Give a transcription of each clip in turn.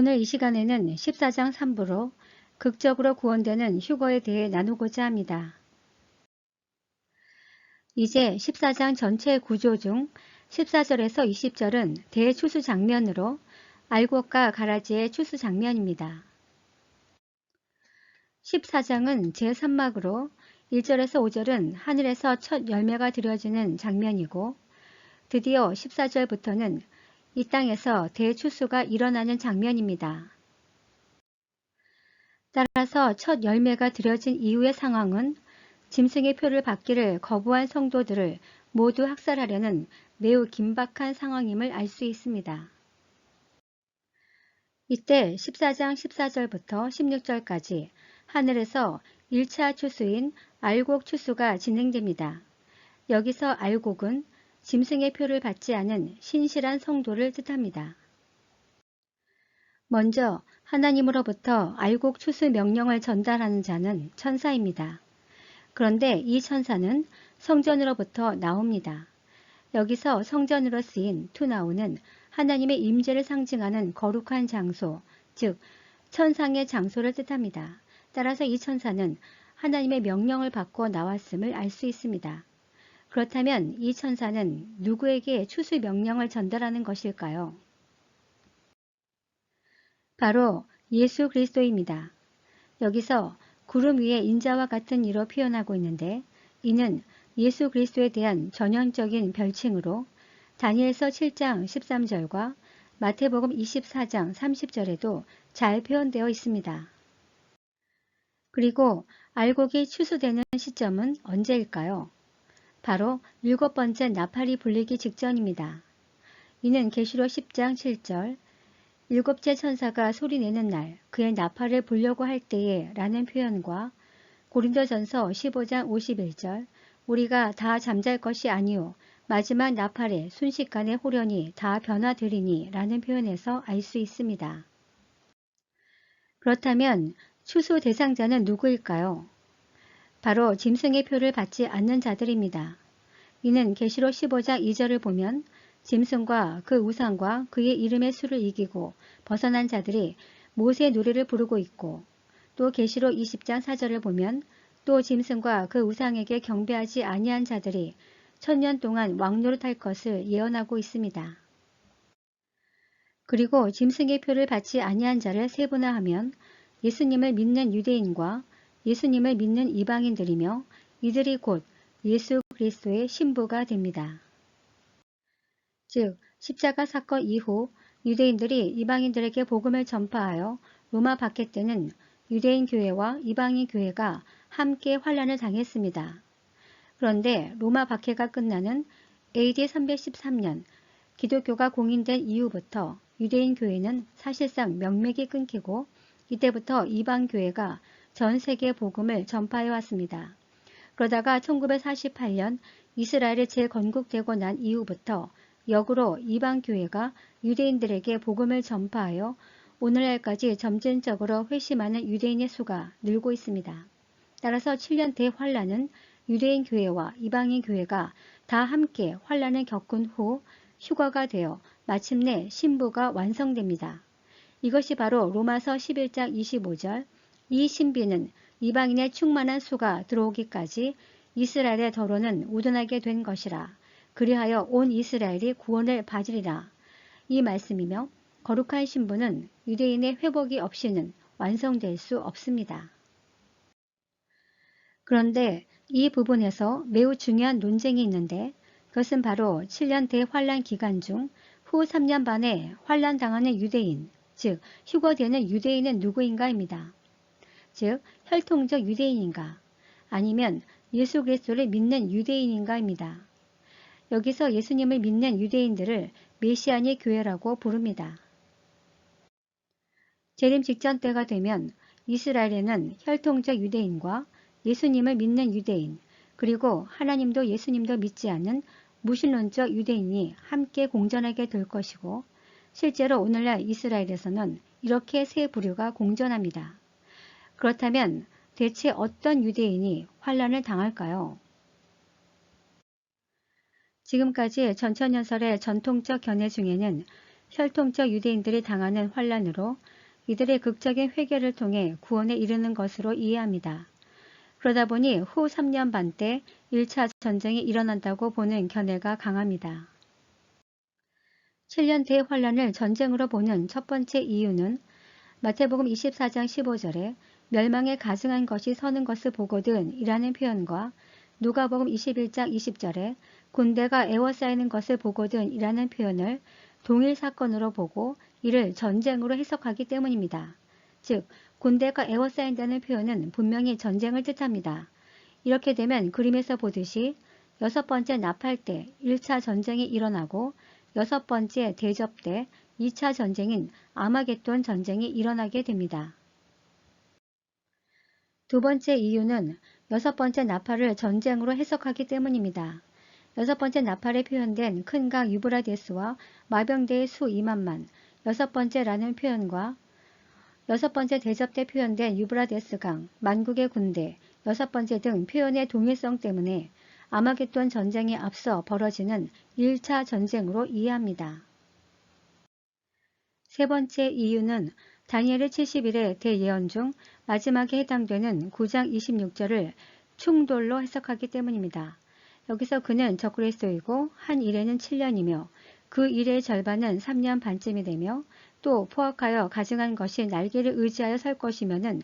오늘 이 시간에는 14장 3부로 극적으로 구원되는 휴거에 대해 나누고자 합니다. 이제 14장 전체 구조 중 14절에서 20절은 대추수 장면으로 알곡과 가라지의 추수 장면입니다. 14장은 제3막으로 1절에서 5절은 하늘에서 첫 열매가 드려지는 장면이고 드디어 14절부터는 이 땅에서 대추수가 일어나는 장면입니다. 따라서 첫 열매가 드려진 이후의 상황은 짐승의 표를 받기를 거부한 성도들을 모두 학살하려는 매우 긴박한 상황임을 알 수 있습니다. 이때 14장 14절부터 16절까지 하늘에서 1차 추수인 알곡 추수가 진행됩니다. 여기서 알곡은 짐승의 표를 받지 않은 신실한 성도를 뜻합니다. 먼저 하나님으로부터 알곡 추수 명령을 전달하는 자는 천사입니다. 그런데 이 천사는 성전으로부터 나옵니다. 여기서 성전으로 쓰인 투나오는 하나님의 임재를 상징하는 거룩한 장소, 즉 천상의 장소를 뜻합니다. 따라서 이 천사는 하나님의 명령을 받고 나왔음을 알 수 있습니다. 그렇다면 이 천사는 누구에게 추수 명령을 전달하는 것일까요? 바로 예수 그리스도입니다. 여기서 구름 위에 인자와 같은 이로 표현하고 있는데 이는 예수 그리스도에 대한 전형적인 별칭으로 다니엘서 7장 13절과 마태복음 24장 30절에도 잘 표현되어 있습니다. 그리고 알곡이 추수되는 시점은 언제일까요? 바로 일곱 번째 나팔이 불리기 직전입니다. 이는 계시록 10장 7절 일곱째 천사가 소리내는 날 그의 나팔을 불려고 할 때에 라는 표현과 고린도전서 15장 51절 우리가 다 잠잘 것이 아니오 마지막 나팔에 순식간에 호련히 다 변화되리니 라는 표현에서 알 수 있습니다. 그렇다면 추수 대상자는 누구일까요? 바로 짐승의 표를 받지 않는 자들입니다. 이는 계시록 15장 2절을 보면 짐승과 그 우상과 그의 이름의 수를 이기고 벗어난 자들이 모세 노래를 부르고 있고 또 계시록 20장 4절을 보면 또 짐승과 그 우상에게 경배하지 아니한 자들이 천년 동안 왕노릇할 것을 예언하고 있습니다. 그리고 짐승의 표를 받지 아니한 자를 세분화하면 예수님을 믿는 유대인과 예수님을 믿는 이방인들이며 이들이 곧 예수 그리스도의 신부가 됩니다. 즉 십자가 사건 이후 유대인들이 이방인들에게 복음을 전파하여 로마 박해 때는 유대인 교회와 이방인 교회가 함께 환란을 당했습니다. 그런데 로마 박해가 끝나는 AD 313년 기독교가 공인된 이후부터 유대인 교회는 사실상 명맥이 끊기고 이때부터 이방 교회가 전 세계 복음을 전파해 왔습니다. 그러다가 1948년 이스라엘이 재건국되고 난 이후부터 역으로 이방교회가 유대인들에게 복음을 전파하여 오늘날까지 점진적으로 회심하는 유대인의 수가 늘고 있습니다. 따라서 7년 대환란은 유대인 교회와 이방인 교회가 다 함께 환란을 겪은 후 휴가가 되어 마침내 신부가 완성됩니다. 이것이 바로 로마서 11장 25절 이 신비는 이방인의 충만한 수가 들어오기까지 이스라엘의 더로는 우둔하게 된 것이라 그리하여 온 이스라엘이 구원을 받으리라 이 말씀이며 거룩한 신부는 유대인의 회복이 없이는 완성될 수 없습니다. 그런데 이 부분에서 매우 중요한 논쟁이 있는데 그것은 바로 7년 대환란 기간 중 후 3년 반에 환란 당하는 유대인, 즉 휴거되는 유대인은 누구인가입니다. 즉 혈통적 유대인인가 아니면 예수 그리스도를 믿는 유대인인가입니다. 여기서 예수님을 믿는 유대인들을 메시아니 교회라고 부릅니다. 재림 직전 때가 되면 이스라엘에는 혈통적 유대인과 예수님을 믿는 유대인 그리고 하나님도 예수님도 믿지 않는 무신론적 유대인이 함께 공존하게 될 것이고 실제로 오늘날 이스라엘에서는 이렇게 세 부류가 공존합니다. 그렇다면 대체 어떤 유대인이 환란을 당할까요? 지금까지 전천연설의 전통적 견해 중에는 혈통적 유대인들이 당하는 환란으로 이들의 극적인 회개를 통해 구원에 이르는 것으로 이해합니다. 그러다 보니 후 3년 반 때 1차 전쟁이 일어난다고 보는 견해가 강합니다. 7년 대환란을 전쟁으로 보는 첫 번째 이유는 마태복음 24장 15절에 멸망에 가증한 것이 서는 것을 보거든 이라는 표현과 누가복음 21장 20절에 군대가 애워싸이는 것을 보거든 이라는 표현을 동일 사건으로 보고 이를 전쟁으로 해석하기 때문입니다. 즉 군대가 애워싸인다는 표현은 분명히 전쟁을 뜻합니다. 이렇게 되면 그림에서 보듯이 여섯 번째 나팔 때 1차 전쟁이 일어나고 여섯 번째 대접 때 2차 전쟁인 아마겟돈 전쟁이 일어나게 됩니다. 두 번째 이유는 여섯 번째 나팔을 전쟁으로 해석하기 때문입니다. 여섯 번째 나팔에 표현된 큰 강 유브라데스와 마병대의 수 2만만, 여섯 번째라는 표현과 여섯 번째 대접 때 표현된 유브라데스 강, 만국의 군대, 여섯 번째 등 표현의 동일성 때문에 아마겟돈 전쟁에 앞서 벌어지는 1차 전쟁으로 이해합니다. 세 번째 이유는 다니엘의 70일의 대예언 중 마지막에 해당되는 9장 26절을 충돌로 해석하기 때문입니다. 여기서 그는 적그리스도이고 한 일에는 7년이며 그 일의 절반은 3년 반쯤이 되며 또 포악하여 가증한 것이 날개를 의지하여 설 것이면은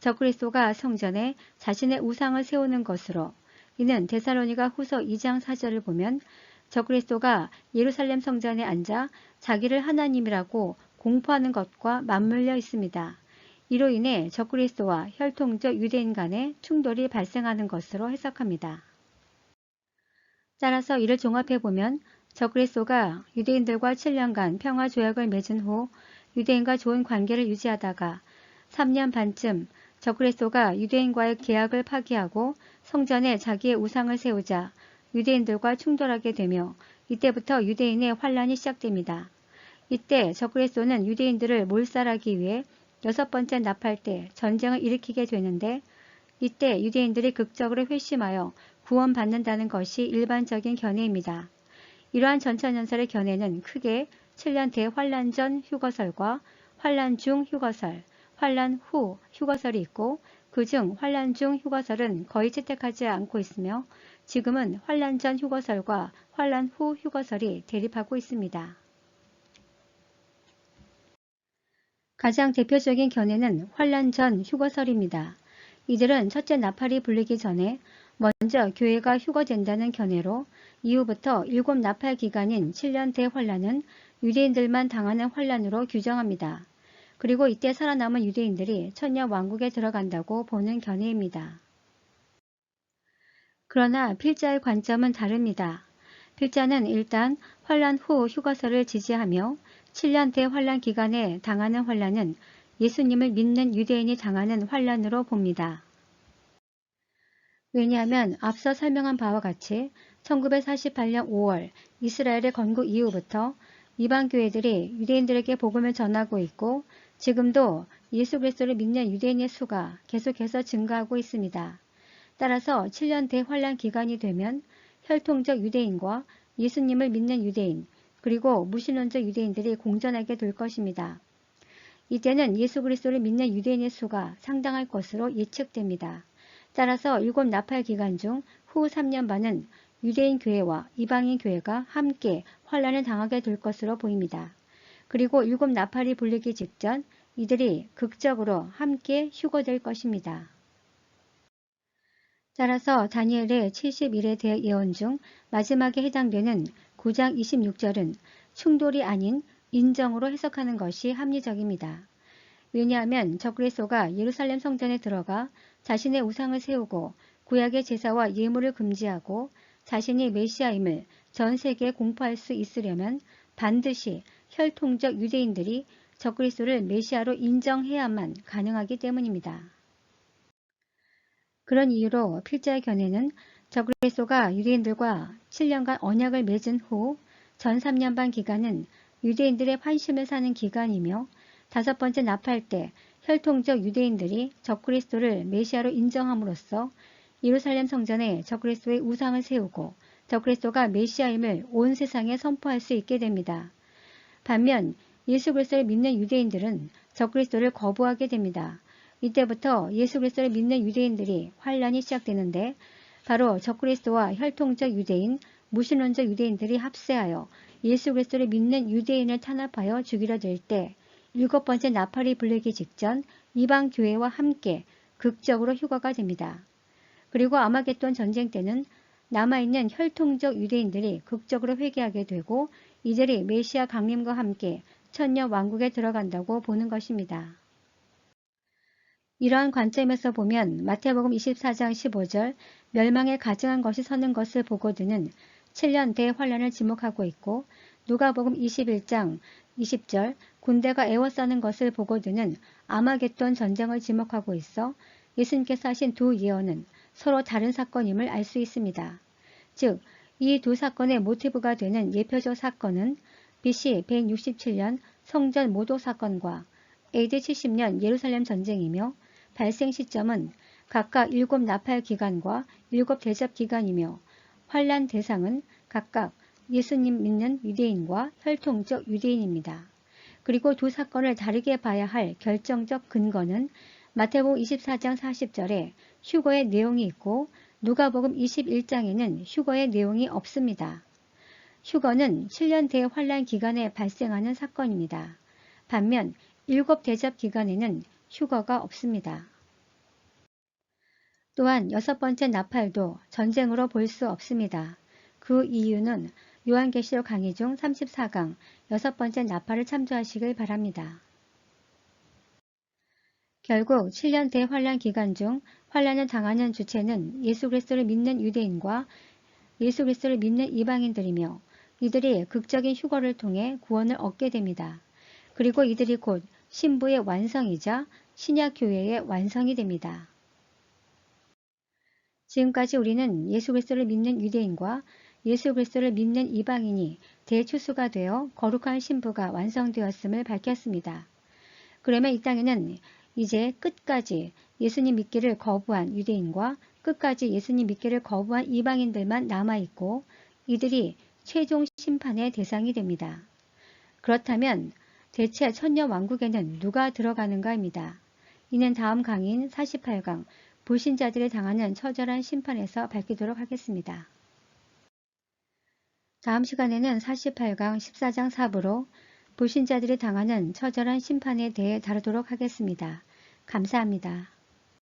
적그리스도가 성전에 자신의 우상을 세우는 것으로 이는 데살로니가 후서 2장 4절을 보면 적그리스도가 예루살렘 성전에 앉아 자기를 하나님이라고 공포하는 것과 맞물려 있습니다. 이로 인해 적그리스도와 혈통적 유대인 간의 충돌이 발생하는 것으로 해석합니다. 따라서 이를 종합해보면 적그리스도가 유대인들과 7년간 평화 조약을 맺은 후 유대인과 좋은 관계를 유지하다가 3년 반쯤 적그리스도가 유대인과의 계약을 파기하고 성전에 자기의 우상을 세우자 유대인들과 충돌하게 되며 이때부터 유대인의 환란이 시작됩니다. 이때 적그리스도는 유대인들을 몰살하기 위해 여섯 번째 나팔 때 전쟁을 일으키게 되는데 이때 유대인들이 극적으로 회심하여 구원받는다는 것이 일반적인 견해입니다. 이러한 전천연설의 견해는 크게 7년 대환란 전 휴거설과 환란 중 휴거설, 환란 후 휴거설이 있고 그중 환란 중 휴거설은 거의 채택하지 않고 있으며 지금은 환란 전 휴거설과 환란 후 휴거설이 대립하고 있습니다. 가장 대표적인 견해는 환란 전 휴거설입니다. 이들은 첫째 나팔이 불리기 전에 먼저 교회가 휴거된다는 견해로 이후부터 일곱 나팔 기간인 7년 대환란은 유대인들만 당하는 환란으로 규정합니다. 그리고 이때 살아남은 유대인들이 천년 왕국에 들어간다고 보는 견해입니다. 그러나 필자의 관점은 다릅니다. 필자는 일단 환란 후 휴거설을 지지하며 7년 대환란 기간에 당하는 환란은 예수님을 믿는 유대인이 당하는 환란으로 봅니다. 왜냐하면 앞서 설명한 바와 같이 1948년 5월 이스라엘의 건국 이후부터 이방 교회들이 유대인들에게 복음을 전하고 있고 지금도 예수 그리스도를 믿는 유대인의 수가 계속해서 증가하고 있습니다. 따라서 7년 대환란 기간이 되면 혈통적 유대인과 예수님을 믿는 유대인 그리고 무신론적 유대인들이 공존하게 될 것입니다. 이때는 예수 그리스도를 믿는 유대인의 수가 상당할 것으로 예측됩니다. 따라서 일곱 나팔 기간 중 후 3년 반은 유대인 교회와 이방인 교회가 함께 환란을 당하게 될 것으로 보입니다. 그리고 일곱 나팔이 불리기 직전 이들이 극적으로 함께 휴거될 것입니다. 따라서 다니엘의 70일에 대해 예언 중 마지막에 해당되는 9장 26절은 충돌이 아닌 인정으로 해석하는 것이 합리적입니다. 왜냐하면 적그리스도가 예루살렘 성전에 들어가 자신의 우상을 세우고 구약의 제사와 예물을 금지하고 자신이 메시아임을 전 세계에 공포할 수 있으려면 반드시 혈통적 유대인들이 적그리스도를 메시아로 인정해야만 가능하기 때문입니다. 그런 이유로 필자의 견해는 적그리스도가 유대인들과 7년간 언약을 맺은 후 전 3년 반 기간은 유대인들의 환심을 사는 기간이며 다섯 번째 나팔 때 혈통적 유대인들이 적그리스도를 메시아로 인정함으로써 예루살렘 성전에 적그리스도의 우상을 세우고 적그리스도가 메시아임을 온 세상에 선포할 수 있게 됩니다. 반면 예수 그리스도를 믿는 유대인들은 적그리스도를 거부하게 됩니다. 이때부터 예수 그리스도를 믿는 유대인들이 환란이 시작되는데 바로 적그리스도와 혈통적 유대인, 무신론적 유대인들이 합세하여 예수 그리스도를 믿는 유대인을 탄압하여 죽이려 들 때 일곱 번째 나팔이 불리기 직전 이방 교회와 함께 극적으로 휴가가 됩니다. 그리고 아마겟돈 전쟁 때는 남아있는 혈통적 유대인들이 극적으로 회개하게 되고 이들이 메시아 강림과 함께 천년 왕국에 들어간다고 보는 것입니다. 이러한 관점에서 보면 마태복음 24장 15절 멸망에 가증한 것이 서는 것을 보거든은 7년 대환란을 지목하고 있고 누가복음 21장 20절 군대가 애워싸는 것을 보거든은 아마겟돈 전쟁을 지목하고 있어 예수님께서 하신 두 예언은 서로 다른 사건임을 알 수 있습니다. 즉, 이 두 사건의 모티브가 되는 예표적 사건은 BC 167년 성전 모독 사건과 AD 70년 예루살렘 전쟁이며 발생 시점은 각각 일곱 나팔 기간과 일곱 대접 기간이며 환란 대상은 각각 예수님 믿는 유대인과 혈통적 유대인입니다. 그리고 두 사건을 다르게 봐야 할 결정적 근거는 마태복음 24장 40절에 휴거의 내용이 있고 누가복음 21장에는 휴거의 내용이 없습니다. 휴거는 7년 대환란 기간에 발생하는 사건입니다. 반면 일곱 대접 기간에는 휴거가 없습니다. 또한 여섯 번째 나팔도 전쟁으로 볼 수 없습니다. 그 이유는 요한계시록 강의 중 34강 여섯 번째 나팔을 참조하시길 바랍니다. 결국 7년 대환란 기간 중 환란을 당하는 주체는 예수 그리스도를 믿는 유대인과 예수 그리스도를 믿는 이방인들이며 이들이 극적인 휴거를 통해 구원을 얻게 됩니다. 그리고 이들이 곧 신부의 완성이자 신약 교회의 완성이 됩니다. 지금까지 우리는 예수 그리스도를 믿는 유대인과 예수 그리스도를 믿는 이방인이 대추수가 되어 거룩한 신부가 완성되었음을 밝혔습니다. 그러면 이 땅에는 이제 끝까지 예수님 믿기를 거부한 유대인과 끝까지 예수님 믿기를 거부한 이방인들만 남아있고 이들이 최종 심판의 대상이 됩니다. 그렇다면 대체 천년 왕국에는 누가 들어가는가입니다. 이는 다음 강인 48강 불신자들이 당하는 처절한 심판에서 밝히도록 하겠습니다. 다음 시간에는 48강 14장 4부로 불신자들이 당하는 처절한 심판에 대해 다루도록 하겠습니다. 감사합니다.